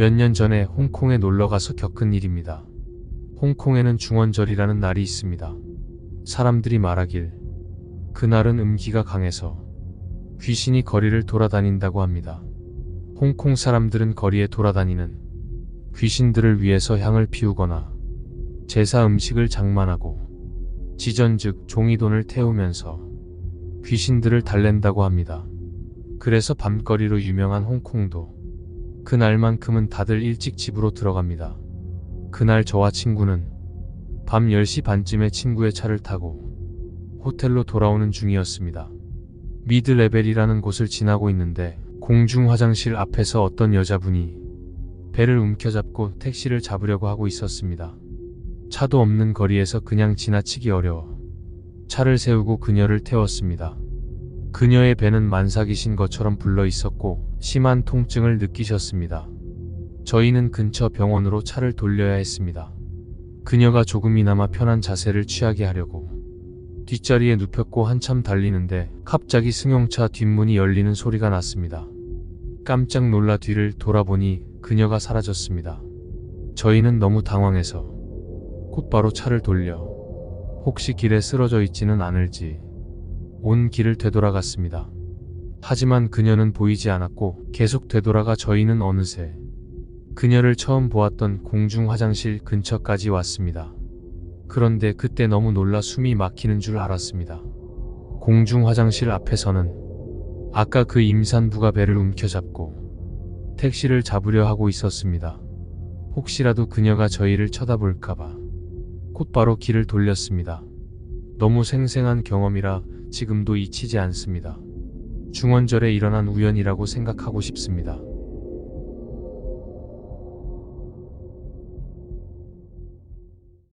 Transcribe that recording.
몇 년 전에 홍콩에 놀러 가서 겪은 일입니다. 홍콩에는 중원절이라는 날이 있습니다. 사람들이 말하길 그날은 음기가 강해서 귀신이 거리를 돌아다닌다고 합니다. 홍콩 사람들은 거리에 돌아다니는 귀신들을 위해서 향을 피우거나 제사 음식을 장만하고 지전 즉 종이돈을 태우면서 귀신들을 달랜다고 합니다. 그래서 밤거리로 유명한 홍콩도 그날만큼은 다들 일찍 집으로 들어갑니다. 그날 저와 친구는 밤 10시 반쯤에 친구의 차를 타고 호텔로 돌아오는 중이었습니다. 미드 레벨이라는 곳을 지나고 있는데 공중 화장실 앞에서 어떤 여자분이 배를 움켜잡고 택시를 잡으려고 하고 있었습니다. 차도 없는 거리에서 그냥 지나치기 어려워 차를 세우고 그녀를 태웠습니다. 그녀의 배는 만삭이신 것처럼 불러 있었고 심한 통증을 느끼셨습니다. 저희는 근처 병원으로 차를 돌려야 했습니다. 그녀가 조금이나마 편한 자세를 취하게 하려고 뒷자리에 눕혔고 한참 달리는데 갑자기 승용차 뒷문이 열리는 소리가 났습니다. 깜짝 놀라 뒤를 돌아보니 그녀가 사라졌습니다. 저희는 너무 당황해서 곧바로 차를 돌려 혹시 길에 쓰러져 있지는 않을지 온 길을 되돌아갔습니다. 하지만 그녀는 보이지 않았고 계속 되돌아가 저희는 어느새 그녀를 처음 보았던 공중 화장실 근처까지 왔습니다. 그런데 그때 너무 놀라 숨이 막히는 줄 알았습니다. 공중 화장실 앞에서는 아까 그 임산부가 배를 움켜잡고 택시를 잡으려 하고 있었습니다. 혹시라도 그녀가 저희를 쳐다볼까봐 곧바로 길을 돌렸습니다. 너무 생생한 경험이라 지금도 잊히지 않습니다. 중원절에 일어난 우연이라고 생각하고 싶습니다.